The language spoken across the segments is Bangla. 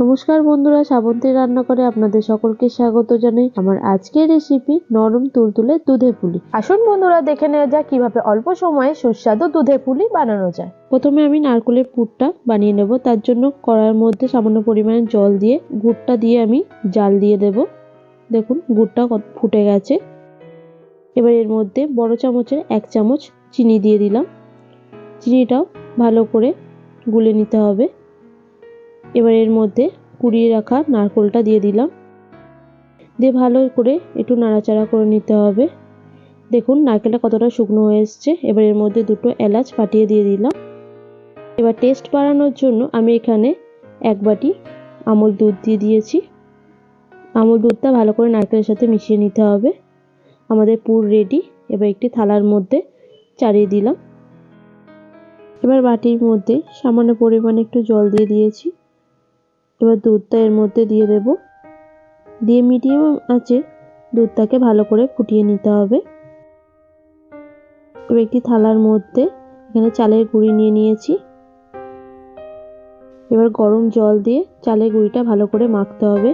নমস্কার বন্ধুরা শ্রাবন্তী রান্না করে আপনাদের সকলকে স্বাগত জানাই। আমার আজকের রেসিপি নরম তুলতুলে দুধে পুলি। আসুন বন্ধুরা, দেখে নেওয়া যাক কীভাবে অল্প সময়ে সুস্বাদু দুধে পুলি বানানো যায়। প্রথমে আমি নারকেলের পুরটা বানিয়ে নেব। তার জন্য কড়ার মধ্যে সামান্য পরিমাণে জল দিয়ে গুড়টা দিয়ে আমি জাল দিয়ে দেব। দেখুন, গুড়টা ফুটে গেছে। এবার এর মধ্যে বড় চামচের এক চামচ চিনি দিয়ে দিলাম। চিনিটাও ভালো করে গুলে নিতে হবে। এবার এর মধ্যে কুড়িয়ে রাখা নারকোলটা দিয়ে দিলাম। দিয়ে ভালো করে একটু নাড়াচাড়া করে নিতে হবে। দেখুন, নারকেলটা কতটা শুকনো হয়ে এসছে। এবার এর মধ্যে দুটো এলাচ ফাটিয়ে দিয়ে দিলাম। এবার টেস্ট বাড়ানোর জন্য আমি এখানে এক বাটি আমল দুধ দিয়ে দিয়েছি। আমল দুধটা ভালো করে নারকেলের সাথে মিশিয়ে নিতে হবে। আমাদের পুর রেডি। এবার একটি থালার মধ্যে চাড়িয়ে দিলাম। এবার বাটির মধ্যে সামান্য পরিমাণে একটু জল দিয়ে দিয়েছি। এবার দুধটা এর মধ্যে দিয়ে দেব। দিয়ে মিডিয়াম আঁচে দুধটাকে ভালো করে ফুটিয়ে নিতে হবে। এবার একটি থালার মধ্যে এখানে চালের গুঁড়ি নিয়ে নিয়েছি। এবার গরম জল দিয়ে চালের গুঁড়িটা ভালো করে মাখতে হবে।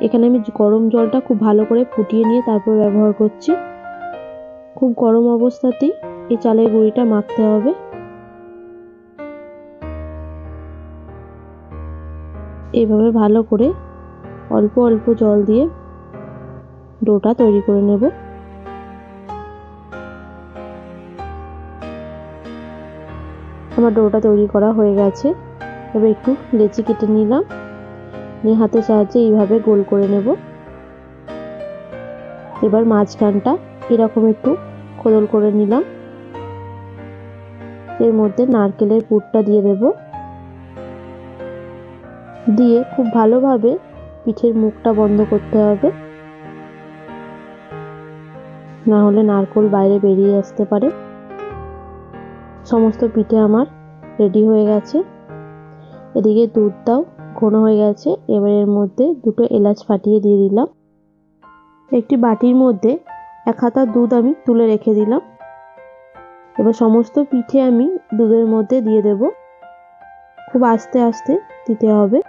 এখানে আমি গরম জলটা খুব ভালো করে ফুটিয়ে নিয়ে তারপর ব্যবহার করছি। খুব গরম অবস্থাতেই এই চালের গুঁড়িটা মাখতে হবে। এভাবে ভালো করে অল্প অল্প জল দিয়ে ডোটা তৈরি করে নেব। আমার ডোটা তৈরি করা হয়ে গেছে। এবার একটু লেচি কেটে নিলাম। নিয়ে হাতের সাহায্যে এইভাবে গোল করে নেব। এবার মাঝখানটা এরকম একটু খোদল করে নিলাম। এর মধ্যে নারকেলের পুরটা দিয়ে দেবো। দিয়ে খুব ভালোভাবে পিঠের মুখটা বন্ধ করতে হবে। না হলে নারকোল বাইরে বেরিয়ে আসতে পারে। সমস্ত পিঠে আমার রেডি হয়ে গেছে। এদিকে দুধটাও ঘন হয়ে গেছে। এবার এর মধ্যে দুটো এলাচ ফাটিয়ে দিয়ে দিলাম। একটি বাটির মধ্যে এক হাতা দুধ আমি তুলে রেখে দিলাম। এবার সমস্ত পিঠে আমি দুধের মধ্যে দিয়ে দেব। খুব আস্তে আস্তে দিতে হবে।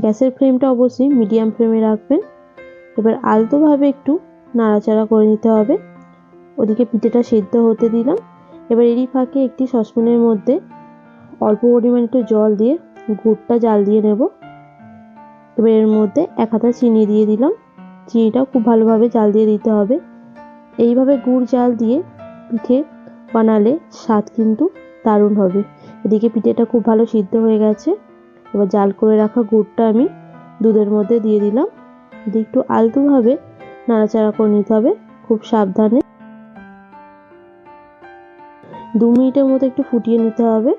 গ্যাসের ফ্লেমটা অবশ্যই মিডিয়াম ফ্লেমে রাখবেন। এবার আলতোভাবে একটু নাড়াচাড়া করে নিতে হবে। ওদিকে পিঠেটা সেদ্ধ হতে দিলাম। এবার এরই ফাঁকে একটি সসপ্যানের মধ্যে অল্প পরিমাণ একটু জল দিয়ে গুড়টা জাল দিয়ে নেব। এবার এর মধ্যে এক হাতা চিনি দিয়ে দিলাম। চিনিটাও খুব ভালোভাবে জাল দিয়ে দিতে হবে। এইভাবে গুড় জাল দিয়ে পিঠে বানালে স্বাদ কিন্তু দারুণ হবে। এদিকে পিঠেটা খুব ভালো সিদ্ধ হয়ে গেছে। এবার জাল করে রাখা গুড়টা আমি দুধের মধ্যে দিয়ে দিলাম। দিয়ে একটু আলতোভাবে নাড়াচাড়া করে নিতে হবে, খুব সাবধানে। দু মিনিটের মতো একটু ফুটিয়ে নিতে হবে।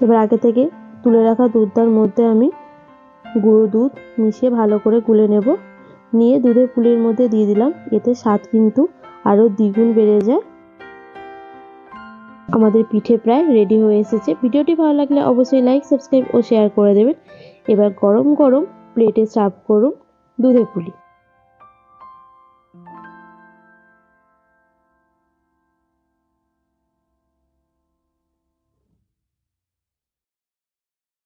এবার আগে থেকে তুলে রাখা দুধটার মধ্যে আমি গুঁড়ো দুধ মিশিয়ে ভালো করে গুলে নেব। নিয়ে দুধের পুলির মধ্যে দিয়ে দিলাম, এতে স্বাদ কিন্তু আরও দ্বিগুণ বেড়ে যায়। আমাদের পিঠে প্রায় রেডি হয়ে এসেছে। ভিডিওটি ভালো লাগলে অবশ্যই লাইক সাবস্ক্রাইব ও শেয়ার করে দেবেন। এবার গরম গরম প্লেটে সার্ভ করুন দুধে পুলি।